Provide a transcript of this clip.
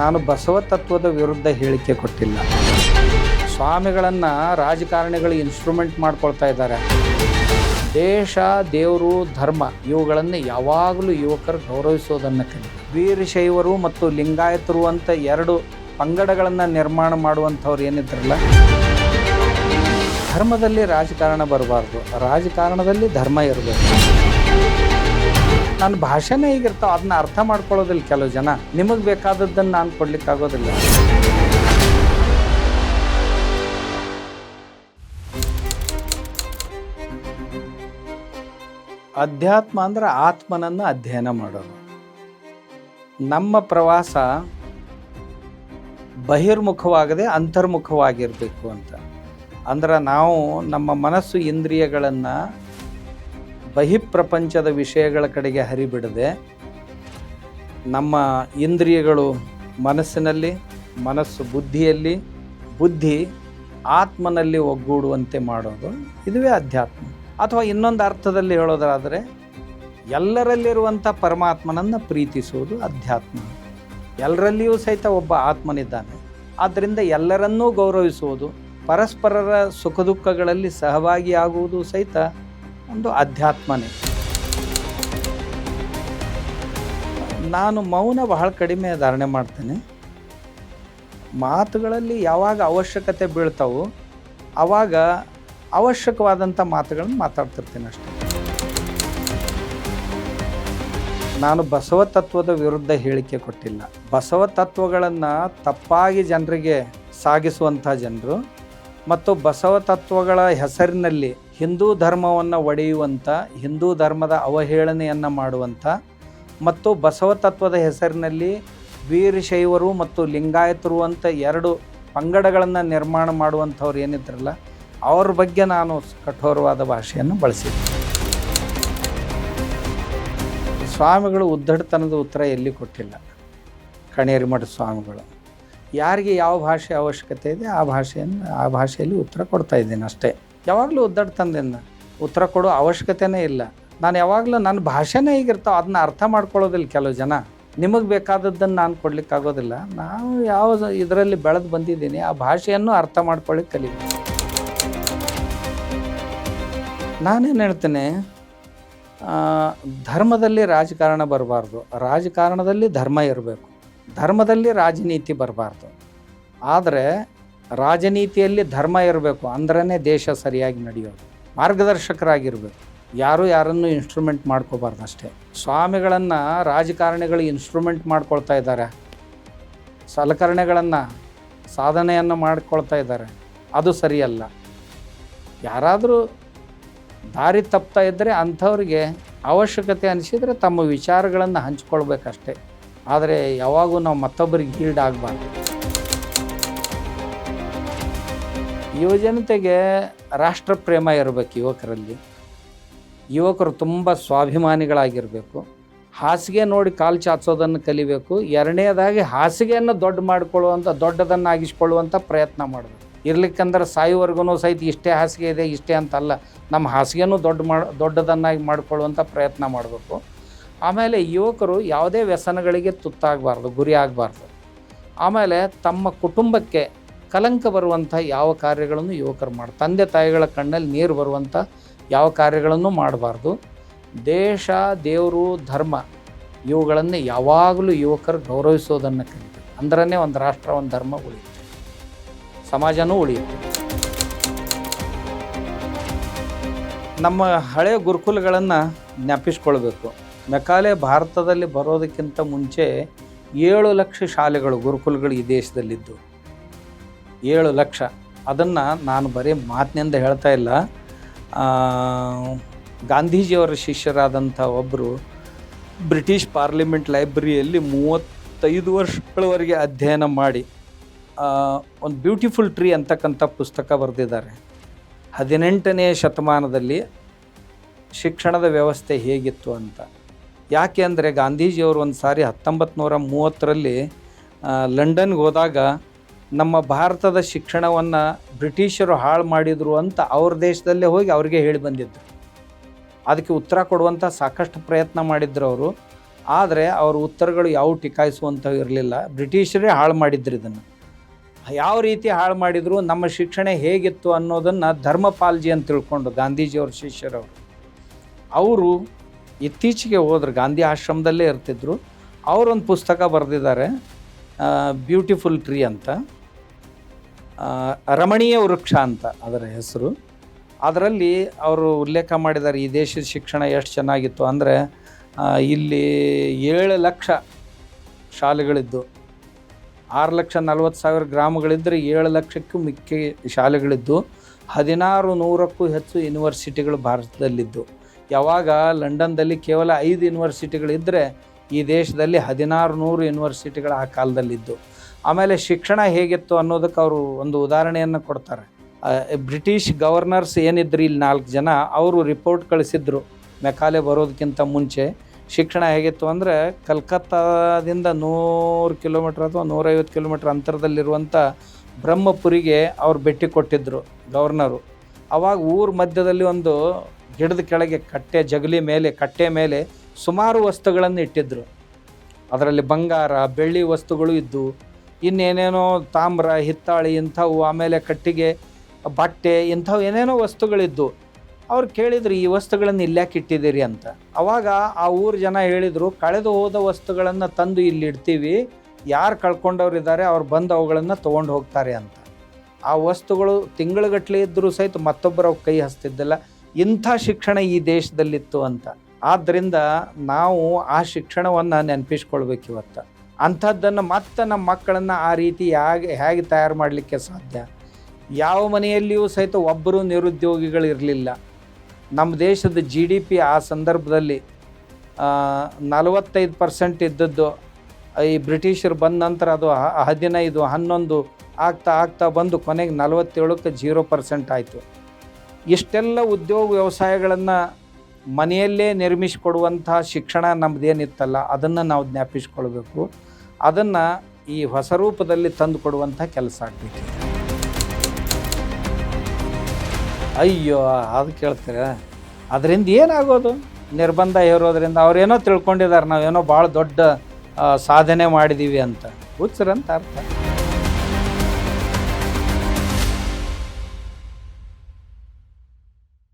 ನಾನು ಬಸವ ತತ್ವದ ವಿರುದ್ಧ ಹೇಳಿಕೆ ಕೊಟ್ಟಿಲ್ಲ. ಸ್ವಾಮಿಗಳನ್ನು ರಾಜಕಾರಣಿಗಳು ಇನ್ಸ್ಟ್ರೂಮೆಂಟ್ ಮಾಡ್ಕೊಳ್ತಾ ಇದ್ದಾರೆ. ದೇಶ, ದೇವರು, ಧರ್ಮ ಇವುಗಳನ್ನು ಯಾವಾಗಲೂ ಯುವಕರು ಗೌರವಿಸೋದನ್ನು ಕಲಿ. ವೀರಶೈವರು ಮತ್ತು ಲಿಂಗಾಯತರು ಅಂತ ಎರಡು ಪಂಗಡಗಳನ್ನು ನಿರ್ಮಾಣ ಮಾಡುವಂಥವ್ರು ಏನಿದ್ರಲ್ಲ? ಧರ್ಮದಲ್ಲಿ ರಾಜಕಾರಣ ಬರಬಾರ್ದು. ರಾಜಕಾರಣದಲ್ಲಿ ಧರ್ಮ ಇರಬೇಕು. ನನ್ನ ಭಾಷೆನೇ ಹೀಗಿರ್ತಾವ ಅದನ್ನ ಅರ್ಥ ಮಾಡ್ಕೊಳ್ಳೋದಿಲ್ಲ ಕೆಲವು ಜನ. ನಿಮಗೆ ಬೇಕಾದದ್ದನ್ನು ನಾನು ಕೊಡ್ಲಿಕ್ಕಾಗೋದಿಲ್ಲ. ಅಧ್ಯಾತ್ಮ ಅಂದ್ರೆ ಆತ್ಮನನ್ನು ಅಧ್ಯಯನ ಮಾಡೋದು. ನಮ್ಮ ಪ್ರವಾಸ ಬಹಿರ್ಮುಖವಾಗದೆ ಅಂತರ್ಮುಖವಾಗಿರಬೇಕು ಅಂತ. ಅಂದ್ರೆ ನಾವು ನಮ್ಮ ಮನಸ್ಸು ಇಂದ್ರಿಯಗಳನ್ನು ಬಹಿಪ್ರಪಂಚದ ವಿಷಯಗಳ ಕಡೆಗೆ ಹರಿಬಿಡದೆ ನಮ್ಮ ಇಂದ್ರಿಯಗಳು ಮನಸ್ಸಿನಲ್ಲಿ, ಮನಸ್ಸು ಬುದ್ಧಿಯಲ್ಲಿ, ಬುದ್ಧಿ ಆತ್ಮನಲ್ಲಿ ಒಗ್ಗೂಡುವಂತೆ ಮಾಡೋದು ಇದುವೇ ಅಧ್ಯಾತ್ಮ. ಅಥವಾ ಇನ್ನೊಂದು ಅರ್ಥದಲ್ಲಿ ಹೇಳೋದಾದರೆ, ಎಲ್ಲರಲ್ಲಿರುವಂಥ ಪರಮಾತ್ಮನನ್ನು ಪ್ರೀತಿಸುವುದು ಅಧ್ಯಾತ್ಮ. ಎಲ್ಲರಲ್ಲಿಯೂ ಸಹಿತ ಒಬ್ಬ ಆತ್ಮನಿದ್ದಾನೆ. ಆದ್ದರಿಂದ ಎಲ್ಲರನ್ನೂ ಗೌರವಿಸುವುದು, ಪರಸ್ಪರರ ಸುಖ ದುಃಖಗಳಲ್ಲಿ ಸಹಭಾಗಿಯಾಗುವುದು ಸಹಿತ ಒಂದು ಅಧ್ಯಾತ್ಮನೇ. ನಾನು ಮೌನ ಬಹಳ ಕಡಿಮೆ ಧಾರಣೆ ಮಾಡ್ತೇನೆ. ಮಾತುಗಳಲ್ಲಿ ಯಾವಾಗ ಅವಶ್ಯಕತೆ ಬೀಳ್ತಾವೋ ಆವಾಗ ಅವಶ್ಯಕವಾದಂಥ ಮಾತುಗಳನ್ನು ಮಾತಾಡ್ತಿರ್ತೇನೆ ಅಷ್ಟೆ. ನಾನು ಬಸವ ತತ್ವದ ವಿರುದ್ಧ ಹೇಳಿಕೆ ಕೊಟ್ಟಿಲ್ಲ. ಬಸವ ತತ್ವಗಳನ್ನು ತಪ್ಪಾಗಿ ಜನರಿಗೆ ಸಾಗಿಸುವಂಥ ಜನರು ಮತ್ತು ಬಸವ ತತ್ವಗಳ ಹೆಸರಿನಲ್ಲಿ ಹಿಂದೂ ಧರ್ಮವನ್ನು ಒಡೆಯುವಂಥ ಹಿಂದೂ ಧರ್ಮದ ಅವಹೇಳನೆಯನ್ನು ಮಾಡುವಂಥ ಮತ್ತು ಬಸವ ತತ್ವದ ಹೆಸರಿನಲ್ಲಿ ವೀರಶೈವರು ಮತ್ತು ಲಿಂಗಾಯತರು ಅಂತ ಎರಡು ಪಂಗಡಗಳನ್ನು ನಿರ್ಮಾಣ ಮಾಡುವಂಥವ್ರು ಏನಿದ್ರಲ್ಲ, ಅವ್ರ ಬಗ್ಗೆ ನಾನು ಕಠೋರವಾದ ಭಾಷೆಯನ್ನು ಬಳಸಿದ್ದೆ. ಸ್ವಾಮಿಗಳು ಉದ್ದಡತನದ ಉತ್ತರ ಎಲ್ಲಿ ಕೊಟ್ಟಿಲ್ಲ. ಕಣೇರಿ ಮಠ ಸ್ವಾಮಿಗಳು. ಯಾರಿಗೆ ಯಾವ ಭಾಷೆ ಅವಶ್ಯಕತೆ ಇದೆ ಆ ಭಾಷೆಯನ್ನು, ಆ ಭಾಷೆಯಲ್ಲಿ ಉತ್ತರ ಕೊಡ್ತಾ ಇದ್ದೀನಿ ಅಷ್ಟೇ. ಯಾವಾಗಲೂ ಉದ್ದಡತನದಿಂದ ಉತ್ತರ ಕೊಡೋ ಅವಶ್ಯಕತೆನೇ ಇಲ್ಲ. ನಾನು ಯಾವಾಗಲೂ ನನ್ನ ಭಾಷೆನೇ ಈಗಿರ್ತಾವೆ ಅದನ್ನ ಅರ್ಥ ಮಾಡ್ಕೊಳ್ಳೋದಿಲ್ಲ ಕೆಲವು ಜನ. ನಿಮಗೆ ಬೇಕಾದದ್ದನ್ನು ನಾನು ಕೊಡ್ಲಿಕ್ಕಾಗೋದಿಲ್ಲ. ನಾವು ಯಾವ ಇದರಲ್ಲಿ ಬೆಳೆದು ಬಂದಿದ್ದೀನಿ. ಆ ಭಾಷೆಯನ್ನು ಅರ್ಥ ಮಾಡ್ಕೊಳ್ಳಿಕ್ಕೆ ಕಲಿಬೇಕು. ನಾನೇನು ಹೇಳ್ತೇನೆ? ಧರ್ಮದಲ್ಲಿ ರಾಜಕಾರಣ ಬರಬಾರ್ದು. ರಾಜಕಾರಣದಲ್ಲಿ ಧರ್ಮ ಇರಬೇಕು. ಧರ್ಮದಲ್ಲಿ ರಾಜನೀತಿ ಬರಬಾರ್ದು. ಆದರೆ ರಾಜನೀತಿಯಲ್ಲಿ ಧರ್ಮ ಇರಬೇಕು ಅಂದ್ರೇ ದೇಶ ಸರಿಯಾಗಿ ನಡೆಯೋದು. ಮಾರ್ಗದರ್ಶಕರಾಗಿರಬೇಕು. ಯಾರು ಯಾರನ್ನು ಇನ್ಸ್ಟ್ರೂಮೆಂಟ್ ಮಾಡ್ಕೋಬಾರ್ದು ಅಷ್ಟೇ. ಸ್ವಾಮಿಗಳನ್ನು, ರಾಜಕಾರಣಿಗಳು ಇನ್ಸ್ಟ್ರೂಮೆಂಟ್ ಮಾಡ್ಕೊಳ್ತಾ ಇದ್ದಾರೆ. ಸಲಕರಣೆಗಳನ್ನು, ಸಾಧನೆಯನ್ನು ಮಾಡ್ಕೊಳ್ತಾ ಇದ್ದಾರೆ. ಅದು ಸರಿಯಲ್ಲ. ಯಾರಾದರೂ ದಾರಿ ತಪ್ತಾ ಇದ್ದರೆ ಅಂಥವ್ರಿಗೆ ಅವಶ್ಯಕತೆ ಅನಿಸಿದರೆ ತಮ್ಮ ವಿಚಾರಗಳನ್ನು ಹಂಚ್ಕೊಳ್ಬೇಕಷ್ಟೇ. ಆದರೆ ಯಾವಾಗೂ ನಾವು ಮತ್ತೊಬ್ಬರಿಗೆ ಗೀಲ್ಡ್ ಆಗಬಾರ್ದು. ಯುವಜನತೆಗೆ ರಾಷ್ಟ್ರ ಪ್ರೇಮ ಇರಬೇಕು ಯುವಕರಲ್ಲಿ. ಯುವಕರು ತುಂಬ ಸ್ವಾಭಿಮಾನಿಗಳಾಗಿರಬೇಕು. ಹಾಸಿಗೆ ನೋಡಿ ಕಾಲು ಚಾಚೋದನ್ನು ಕಲಿಬೇಕು. ಎರಡನೇದಾಗಿ ಹಾಸಿಗೆಯನ್ನು ದೊಡ್ಡ ಮಾಡಿಕೊಳ್ಳುವಂಥ ದೊಡ್ಡದನ್ನಾಗಿಸ್ಕೊಳ್ಳುವಂಥ ಪ್ರಯತ್ನ ಮಾಡಬೇಕು. ಇರ್ಲಿಕ್ಕಂದ್ರೆ ಸಾಯುವರೆಗೂ ಸಹಿತ ಇಷ್ಟೇ ಹಾಸಿಗೆ ಇದೆ, ಇಷ್ಟೇ ಅಂತಲ್ಲ ನಮ್ಮ ಹಾಸಿಗೆನೂ ದೊಡ್ಡ ಮಾಡಿ, ದೊಡ್ಡದನ್ನಾಗಿ ಮಾಡಿಕೊಳ್ಳುವಂಥ ಪ್ರಯತ್ನ ಮಾಡಬೇಕು. ಆಮೇಲೆ ಯುವಕರು ಯಾವುದೇ ವ್ಯಸನಗಳಿಗೆ ತುತ್ತಾಗಬಾರ್ದು, ಗುರಿ ಆಗಬಾರ್ದು. ಆಮೇಲೆ ತಮ್ಮ ಕುಟುಂಬಕ್ಕೆ ಕಲಂಕ ಬರುವಂಥ ಯಾವ ಕಾರ್ಯಗಳನ್ನು ಯುವಕರು ಮಾಡ, ತಂದೆ ತಾಯಿಗಳ ಕಣ್ಣಲ್ಲಿ ನೀರು ಬರುವಂಥ ಯಾವ ಕಾರ್ಯಗಳನ್ನು ಮಾಡಬಾರ್ದು. ದೇಶ, ದೇವರು, ಧರ್ಮ ಇವುಗಳನ್ನು ಯಾವಾಗಲೂ ಯುವಕರು ಗೌರವಿಸೋದನ್ನು ಕಲಿತು ಅಂದ್ರೇ ಒಂದು ರಾಷ್ಟ್ರ, ಒಂದು ಧರ್ಮ ಉಳಿಯುತ್ತೆ. ಸಮಾಜನೂ ಉಳಿಯುತ್ತೆ. ನಮ್ಮ ಹಳೆಯ ಗುರುಕುಲಗಳನ್ನು ಜ್ಞಾಪಿಸ್ಕೊಳ್ಬೇಕು ಮೆಕಾಲೆ ಭಾರತದಲ್ಲಿ ಬರೋದಕ್ಕಿಂತ ಮುಂಚೆ ಏಳು ಲಕ್ಷ ಶಾಲೆಗಳು, ಗುರುಕುಲಗಳು ಈ ದೇಶದಲ್ಲಿದ್ದು ಏಳು ಲಕ್ಷ. ಅದನ್ನು ನಾನು ಬರೀ ಮಾತಿನಿಂದ ಹೇಳ್ತಾ ಇಲ್ಲ. ಗಾಂಧೀಜಿಯವರ ಶಿಷ್ಯರಾದಂಥ ಒಬ್ಬರು ಬ್ರಿಟಿಷ್ ಪಾರ್ಲಿಮೆಂಟ್ ಲೈಬ್ರರಿಯಲ್ಲಿ ಮೂವತ್ತೈದು ವರ್ಷಗಳವರೆಗೆ ಅಧ್ಯಯನ ಮಾಡಿ ಒಂದು ಬ್ಯೂಟಿಫುಲ್ ಟ್ರೀ ಅಂತಕ್ಕಂಥ ಪುಸ್ತಕ ಬರೆದಿದ್ದಾರೆ. ಹದಿನೆಂಟನೇ ಶತಮಾನದಲ್ಲಿ ಶಿಕ್ಷಣದ ವ್ಯವಸ್ಥೆ ಹೇಗಿತ್ತು ಅಂತ. ಯಾಕೆ ಅಂದರೆ ಗಾಂಧೀಜಿಯವರು ಒಂದು ಸಾರಿ ಹತ್ತೊಂಬತ್ತು ನೂರ ಮೂವತ್ತರಲ್ಲಿ ಲಂಡನ್ಗೆ ಹೋದಾಗ ನಮ್ಮ ಭಾರತದ ಶಿಕ್ಷಣವನ್ನು ಬ್ರಿಟಿಷರು ಹಾಳು ಮಾಡಿದರು ಅಂತ ಅವ್ರ ದೇಶದಲ್ಲೇ ಹೋಗಿ ಅವ್ರಿಗೆ ಹೇಳಿ ಬಂದಿದ್ದರು ಅದಕ್ಕೆ ಉತ್ತರ ಕೊಡುವಂಥ ಸಾಕಷ್ಟು ಪ್ರಯತ್ನ ಮಾಡಿದ್ರು ಅವರು. ಆದರೆ ಅವ್ರ ಉತ್ತರಗಳು ಯಾವ ಟಿಕಾಯಿಸುವಂಥವು ಇರಲಿಲ್ಲ. ಬ್ರಿಟಿಷರೇ ಹಾಳು ಮಾಡಿದ್ರು ಇದನ್ನು. ಯಾವ ರೀತಿ ಹಾಳು ಮಾಡಿದರು, ನಮ್ಮ ಶಿಕ್ಷಣ ಹೇಗಿತ್ತು ಅನ್ನೋದನ್ನು ಧರ್ಮಪಾಲ್ಜಿ ಅಂತ ತಿಳ್ಕೊಂಡು ಗಾಂಧೀಜಿಯವ್ರ ಶಿಷ್ಯರವರು ಅವರು. ಇತ್ತೀಚೆಗೆ ಹೋದ್ರು ಗಾಂಧಿ ಆಶ್ರಮದಲ್ಲೇ ಇರ್ತಿದ್ರು. ಅವರೊಂದು ಪುಸ್ತಕ ಬರೆದಿದ್ದಾರೆ ಬ್ಯೂಟಿಫುಲ್ ಟ್ರೀ ಅಂತ. ರಮಣೀಯ ವೃಕ್ಷ ಅಂತ ಅದರ ಹೆಸರು. ಅದರಲ್ಲಿ ಅವರು ಉಲ್ಲೇಖ ಮಾಡಿದ್ದಾರೆ ಈ ದೇಶದ ಶಿಕ್ಷಣ ಎಷ್ಟು ಚೆನ್ನಾಗಿತ್ತು ಅಂದರೆ ಇಲ್ಲಿ ಏಳು ಲಕ್ಷ ಶಾಲೆಗಳಿದ್ದು. ಆರು ಲಕ್ಷ ನಲ್ವತ್ತು ಸಾವಿರ ಗ್ರಾಮಗಳಿದ್ದರೆ ಏಳು ಲಕ್ಷಕ್ಕೂ ಮಿಕ್ಕಿ ಶಾಲೆಗಳಿದ್ದು. ಹದಿನಾರು ನೂರಕ್ಕೂ ಹೆಚ್ಚು ಯೂನಿವರ್ಸಿಟಿಗಳು ಭಾರತದಲ್ಲಿದ್ದು. ಯಾವಾಗ ಲಂಡನ್ದಲ್ಲಿ ಕೇವಲ ಐದು ಯೂನಿವರ್ಸಿಟಿಗಳಿದ್ದರೆ ಈ ದೇಶದಲ್ಲಿ ಹದಿನಾರು ನೂರು ಯೂನಿವರ್ಸಿಟಿಗಳು ಆ ಕಾಲದಲ್ಲಿದ್ದು. ಆಮೇಲೆ ಶಿಕ್ಷಣ ಹೇಗಿತ್ತು ಅನ್ನೋದಕ್ಕೆ ಅವರು ಒಂದು ಉದಾಹರಣೆಯನ್ನು ಕೊಡ್ತಾರೆ. ಬ್ರಿಟಿಷ್ ಗವರ್ನರ್ಸ್ ಏನಿದ್ರು ಇಲ್ಲಿ ನಾಲ್ಕು ಜನ, ಅವರು ರಿಪೋರ್ಟ್ ಕಳಿಸಿದ್ರು ಮೆಕಾಲೆ ಬರೋದಕ್ಕಿಂತ ಮುಂಚೆ. ಶಿಕ್ಷಣ ಹೇಗಿತ್ತು ಅಂದರೆ ಕಲ್ಕತ್ತಾದಿಂದ ನೂರು ಕಿಲೋಮೀಟ್ರ್ ಅಥವಾ ನೂರೈವತ್ತು ಕಿಲೋಮೀಟ್ರ್ ಅಂತರದಲ್ಲಿರುವಂಥ ಬ್ರಹ್ಮಪುರಿಗೆ ಅವ್ರು ಭೇಟಿ ಕೊಟ್ಟಿದ್ದರು ಗವರ್ನರು. ಅವಾಗ ಊರ ಮಧ್ಯದಲ್ಲಿ ಒಂದು ಗಿಡದ ಕೆಳಗೆ ಕಟ್ಟೆ, ಜಗಲಿ ಮೇಲೆ, ಕಟ್ಟೆ ಮೇಲೆ ಸುಮಾರು ವಸ್ತುಗಳನ್ನು ಇಟ್ಟಿದ್ದರು ಅದರಲ್ಲಿ ಬಂಗಾರ, ಬೆಳ್ಳಿ ವಸ್ತುಗಳು ಇದ್ದು ಇನ್ನೇನೇನೋ ತಾಮ್ರ, ಹಿತ್ತಾಳಿ ಇಂಥವು, ಆಮೇಲೆ ಕಟ್ಟಿಗೆ, ಬಟ್ಟೆ ಇಂಥವು ಏನೇನೋ ವಸ್ತುಗಳಿದ್ದು, ಅವ್ರು ಕೇಳಿದ್ರು, ಈ ವಸ್ತುಗಳನ್ನು ಇಲ್ಯಾಕೆ ಇಟ್ಟಿದ್ದೀರಿ ಅಂತ. ಅವಾಗ ಆ ಊರ ಜನ ಹೇಳಿದರು, ಕಳೆದು ಹೋದ ವಸ್ತುಗಳನ್ನು ತಂದು ಇಲ್ಲಿ ಇಡ್ತೀವಿ. ಯಾರು ಕಳ್ಕೊಂಡವ್ರು ಇದ್ದಾರೆ ಅವ್ರು ಬಂದು ಅವುಗಳನ್ನು ತೊಗೊಂಡು ಹೋಗ್ತಾರೆ ಅಂತ. ಆ ವಸ್ತುಗಳು ತಿಂಗಳುಗಟ್ಟಲೆ ಇದ್ದರೂ ಸಹಿತ ಮತ್ತೊಬ್ಬರ ಕೈ ಹಸ್ತಿದ್ದಿಲ್ಲ ಇಂಥ ಶಿಕ್ಷಣ ಈ ದೇಶದಲ್ಲಿತ್ತು ಅಂತ. ಆದ್ದರಿಂದ ನಾವು ಆ ಶಿಕ್ಷಣವನ್ನು ನೆನಪಿಸ್ಕೊಳ್ಬೇಕು ಇವತ್ತು. ಅಂಥದ್ದನ್ನು ಮತ್ತೆ ನಮ್ಮ ಮಕ್ಕಳನ್ನು ಆ ರೀತಿ ಹೇಗೆ ಹೇಗೆ ತಯಾರು ಮಾಡಲಿಕ್ಕೆ ಸಾಧ್ಯ? ಯಾವ ಮನೆಯಲ್ಲಿಯೂ ಸಹಿತ ಒಬ್ಬರು ನಿರುದ್ಯೋಗಿಗಳಿರಲಿಲ್ಲ. ನಮ್ಮ ದೇಶದ ಜಿ ಡಿ ಪಿ ಆ ಸಂದರ್ಭದಲ್ಲಿ ನಲವತ್ತೈದು ಪರ್ಸೆಂಟ್ ಇದ್ದದ್ದು ಈ ಬ್ರಿಟಿಷರು ಬಂದ ನಂತರ ಅದು ಹದಿನೈದು, ಹನ್ನೊಂದು ಆಗ್ತಾ ಆಗ್ತಾ ಬಂದು ಕೊನೆಗೆ ನಲವತ್ತೇಳಕ್ಕೆ ಜೀರೋ ಪರ್ಸೆಂಟ್ ಆಯಿತು. ಇಷ್ಟೆಲ್ಲ ಉದ್ಯೋಗ ವ್ಯವಸಾಯಗಳನ್ನು ಮನೆಯಲ್ಲೇ ನಿರ್ಮಿಸಿಕೊಡುವಂತಹ ಶಿಕ್ಷಣ ನಮ್ಮದೇನಿತ್ತಲ್ಲ ಅದನ್ನು ನಾವು ಜ್ಞಾಪಿಸ್ಕೊಳ್ಬೇಕು. ಅದನ್ನು ಈ ಹೊಸ ರೂಪದಲ್ಲಿ ತಂದು ಕೊಡುವಂಥ ಕೆಲಸ ಆಗ್ತೈತಿ ಅಯ್ಯೋ, ಅದು ಕೇಳ್ತೀರ? ಅದರಿಂದ ಏನಾಗೋದು? ನಿರ್ಬಂಧ ಹೇರೋದ್ರಿಂದ ಅವ್ರೇನೋ ತಿಳ್ಕೊಂಡಿದ್ದಾರೆ, ನಾವೇನೋ ಭಾಳ ದೊಡ್ಡ ಸಾಧನೆ ಮಾಡಿದ್ದೀವಿ ಅಂತ. ಹುಚ್ಚರಂತ ಅರ್ಥ.